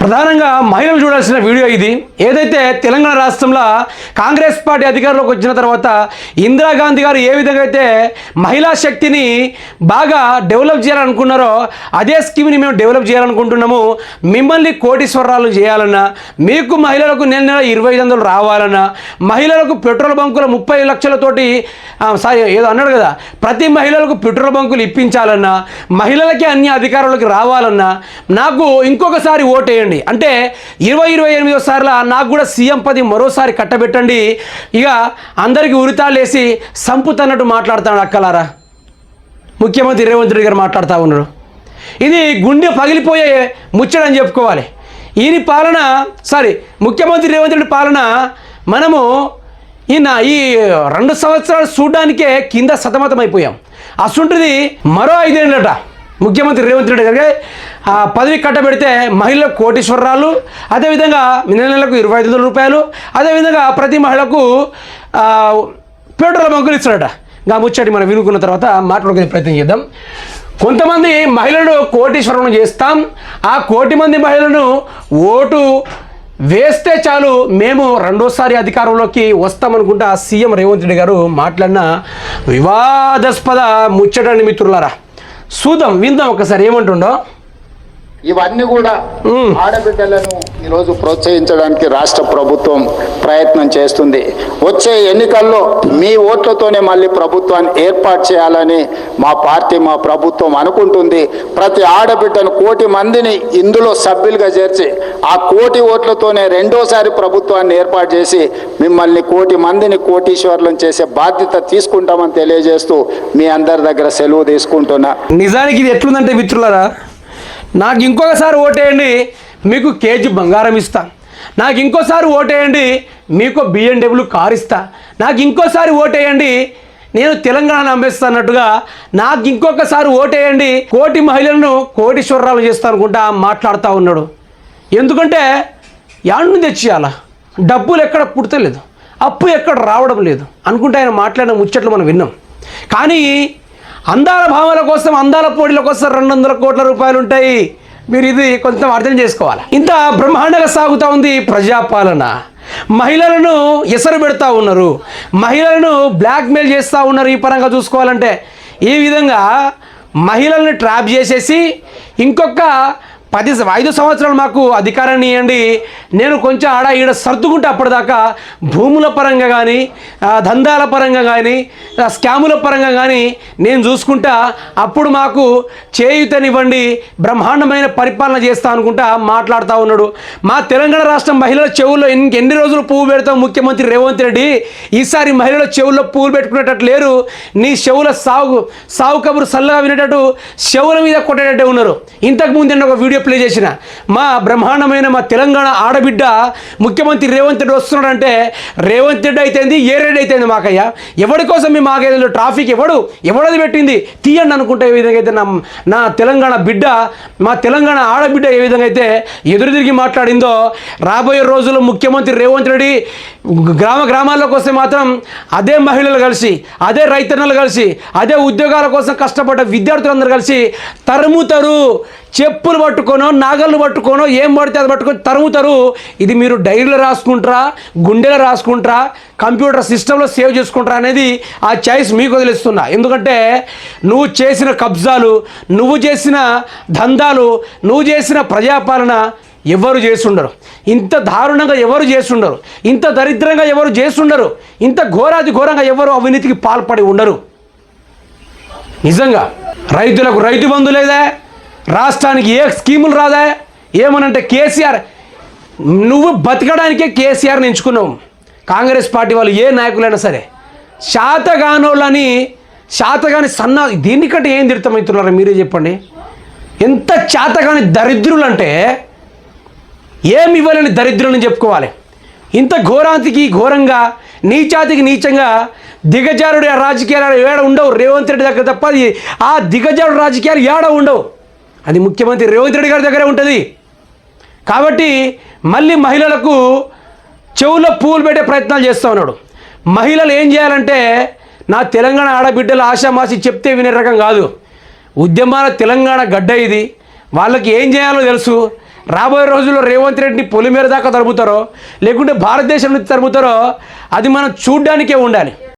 ప్రధానంగా మహిళలు చూడాల్సిన వీడియో ఇది. ఏదైతే తెలంగాణ రాష్ట్రంలో కాంగ్రెస్ పార్టీ అధికారంలోకి వచ్చిన తర్వాత ఇందిరాగాంధీ గారు ఏ విధంగా అయితే మహిళా శక్తిని బాగా డెవలప్ చేయాలనుకున్నారో అదే స్కీమ్ని మేము డెవలప్ చేయాలనుకుంటున్నాము. మిమ్మల్ని కోటీశ్వరాలు చేయాలన్నా మీకు మహిళలకు నెల నెల ఇరవై ఐదు వందలు రావాలన్నా మహిళలకు పెట్రోల్ బంకుల ముప్పై లక్షలతోటి సారీ ఏదో అన్నాడు కదా ప్రతి మహిళలకు పెట్రోల్ బంకులు ఇప్పించాలన్నా మహిళలకి అన్ని అధికారులకు రావాలన్నా నాకు ఇంకొకసారి ఓటేయండి. అంటే ఇరవై ఇరవై ఎనిమిదో సార్ల నాకు కూడా సీఎం పది మరోసారి కట్టబెట్టండి. ఇక అందరికీ ఉరితాలేసి సంపుతన్నట్టు మాట్లాడుతాడు అక్కలారా. ముఖ్యమంత్రి రేవంత్ రెడ్డి గారు మాట్లాడుతూ ఉన్నాడు. ఇది గుండె పగిలిపోయే ముచ్చడని చెప్పుకోవాలి. ఈయన పాలన సారీ ముఖ్యమంత్రి రేవంత్ రెడ్డి పాలన మనము ఈయన ఈ రెండు సంవత్సరాలు చూడడానికే కింద సతమతమైపోయాం. అసుంటిది మరో ఐదేళ్ళట ముఖ్యమంత్రి రేవంత్ రెడ్డి గారికి ఆ పదవి కట్టబెడితే మహిళలకు కోటీశ్వరరాలు అదేవిధంగా నెల నెలకు ఇరవై ఐదు వందల రూపాయలు అదేవిధంగా ప్రతి మహిళకు ఆ, పెట్రోల్ బంకులు ఇస్తాడట ఇంకా ముచ్చటి మనం వినుకున్న తర్వాత మాట్లాడుకునే ప్రయత్నం చేద్దాం. కొంతమంది మహిళలు కోటీశ్వరం చేస్తాం ఆ కోటి మంది మహిళలను ఓటు వేస్తే చాలు మేము రెండోసారి అధికారంలోకి వస్తామనుకుంటా సీఎం రేవంత్ రెడ్డి గారు మాట్లాడిన వివాదాస్పద ముచ్చటని మిత్రులారా. చూద్దాం విందాం ఒకసారి ఏమంటుండో. ఇవన్నీ కూడా. ఆడబిడ్డలను ఈరోజు ప్రోత్సహించడానికి రాష్ట్ర ప్రభుత్వం ప్రయత్నం చేస్తుంది. వచ్చే ఎన్నికల్లో మీ ఓట్లతోనే మళ్ళీ ప్రభుత్వాన్ని ఏర్పాటు చేయాలని మా పార్టీ మా ప్రభుత్వం అనుకుంటుంది. ప్రతి ఆడబిడ్డను కోటి మందిని ఇందులో సభ్యులుగా చేర్చి ఆ కోటి ఓట్లతోనే రెండోసారి ప్రభుత్వాన్ని ఏర్పాటు చేసి మిమ్మల్ని కోటి మందిని కోటీశ్వర్లను చేసే బాధ్యత తీసుకుంటామని తెలియజేస్తూ మీ అందరి దగ్గర సెలవు తీసుకుంటున్నా. నిజానికి ఇది ఎట్లుందంటే మిత్రులారా నాకు ఇంకొకసారి ఓటేయండి మీకు కేజీ బంగారం ఇస్తా. నాకు ఇంకోసారి ఓటేయండి మీకు బిఎండబ్ల్యూ కార్ ఇస్తా. నాకు ఇంకోసారి ఓటేయండి నేను తెలంగాణ అమ్మేస్తా అన్నట్టుగా నాకు ఇంకొకసారి ఓటేయండి కోటి మహిళలను కోటీశ్వరరాలు చేస్తా అనుకుంటా మాట్లాడుతూ ఉన్నాడు. ఎందుకంటే యాడ్ను తెచ్చేయాలా? డబ్బులు ఎక్కడ పుడతలేదు. అప్పు ఎక్కడ రావడం లేదు. అనుకుంటే ఆయన మాట్లాడిన ముచ్చట్లు మనం విన్నాం. కానీ అందాల భావాల కోసం అందాల పోటీల కోసం రెండు వందల కోట్ల రూపాయలు ఉంటాయి మీరు ఇది కొంచెం అర్థం చేసుకోవాలి? ఇంత బ్రహ్మాండంగా సాగుతూ ఉంది ప్రజాపాలన. మహిళలను ఎసరు పెడతా ఉన్నారు. మహిళలను బ్లాక్మెయిల్ చేస్తూ ఉన్నారు ఈ పరంగా చూసుకోవాలంటే. ఈ విధంగా మహిళల్ని ట్రాప్ చేసేసి ఇంకొక పది ఐదు సంవత్సరాలు మాకు అధికారాన్ని ఇవ్వండి నేను కొంచెం ఆడ ఈడ సర్దుకుంటే అప్పటిదాకా భూముల పరంగా కానీ దందాల పరంగా కానీ స్కాముల పరంగా కానీ నేను చూసుకుంటా అప్పుడు మాకు చేయుతనివ్వండి బ్రహ్మాండమైన పరిపాలన చేస్తా అనుకుంటా మాట్లాడుతూ ఉన్నాడు. మా తెలంగాణ రాష్ట్రం మహిళల చెవుల్లో ఎన్ని ఎన్ని రోజులు పువ్వు పెడతాం ముఖ్యమంత్రి రేవంత్ రెడ్డి? ఈసారి మహిళల చెవుల్లో పువ్వులు పెట్టుకునేటట్టు లేరు. నీ చెవుల సాగు సాగు కబురు సల్లగా వినేటట్టు చెవుల మీద కొట్టేటట్టే ఉన్నారు. ఇంతకు ముందు నేను ఒక వీడియో ప్లే చేసిన. మా బ్రహ్మాండమైన మా తెలంగాణ ఆడబిడ్డ ముఖ్యమంత్రి రేవంత్ రెడ్డి వస్తున్నాడంటే రేవంత్ రెడ్డి అయితేంది ఏ రెడ్డి అయితేంది మాకయ్య? ఎవడి కోసం మీ మాకేదో ట్రాఫిక్ ఎవడు? ఎవడది పెట్టింది? తీయండి అనుకుంటే ఏ విధంగా అయితే నా నా తెలంగాణ బిడ్డ మా తెలంగాణ ఆడబిడ్డ ఏ విధంగా అయితే ఎదురు తిరిగి మాట్లాడిందో రాబోయే రోజుల్లో ముఖ్యమంత్రి రేవంత్ రెడ్డి గ్రామ గ్రామాల్లోకి వస్తే మాత్రం అదే మహిళలు కలిసి అదే రైతన్నలు కలిసి అదే ఉద్యోగాల కోసం కష్టపడ్డ విద్యార్థులందరూ కలిసి తరుముతరు. చెప్పులు పట్టుకోనో నాగళ్ళు పట్టుకోనో ఏం పడితే అది పట్టుకొని తరుగుతారు ఇది మీరు డైరీలో రాసుకుంటారా గుండెలో రాసుకుంటారా కంప్యూటర్ సిస్టంలో సేవ్ చేసుకుంటారా అనేది ఆ చాయిస్ మీకు వదిలేస్తున్నా. ఎందుకంటే నువ్వు చేసిన కబ్జాలు నువ్వు చేసిన దందాలు నువ్వు చేసిన ప్రజాపాలన ఎవరు చేస్తుండరు ఇంత దారుణంగా ఎవరు చేస్తుండరు ఇంత దరిద్రంగా ఎవరు చేస్తుండరు ఇంత ఘోరాది ఘోరంగా ఎవరు అవినీతికి పాల్పడి ఉండరు. నిజంగా రైతులకు రైతు బంధు లేదా? రాష్ట్రానికి ఏ స్కీములు రాదా? ఏమనంటే కేసీఆర్ నువ్వు బతకడానికే కేసీఆర్ని ఎంచుకున్నావు. కాంగ్రెస్ పార్టీ వాళ్ళు ఏ నాయకులైనా సరే. శాతగానోళ్ళని శాతగాని సన్నా దీనికంటే ఏం తిడతాం మీరే చెప్పండి. ఎంత చేతగాని దరిద్రులు అంటే ఏమి ఇవ్వలేని దరిద్రులని చెప్పుకోవాలి. ఇంత ఘోరాంతికి ఘోరంగా నీచాతికి నీచంగా దిగజారుడు రాజకీయాలు ఏడ ఉండవు. రేవంత్ రెడ్డి దగ్గర తప్ప అది ఆ దిగజారుడు రాజకీయాలు ఏడ ఉండవు. అది ముఖ్యమంత్రి రేవంత్ రెడ్డి గారి దగ్గరే ఉంటుంది. కాబట్టి మళ్ళీ మహిళలకు చెవులో పూలు పెట్టే ప్రయత్నాలు చేస్తూ ఉన్నాడు. మహిళలు ఏం చేయాలంటే నా తెలంగాణ ఆడబిడ్డలు ఆశామాసి చెప్తే వినే రకం కాదు. ఉద్యమాల తెలంగాణ గడ్డ ఇది. వాళ్ళకి ఏం చేయాలో తెలుసు. రాబోయే రోజుల్లో రేవంత్ రెడ్డిని పొలిమేర దాకా తరుముతారో లేకుంటే భారతదేశం నుంచి తరుముతారో అది మనం చూడ్డానికే ఉండాలి.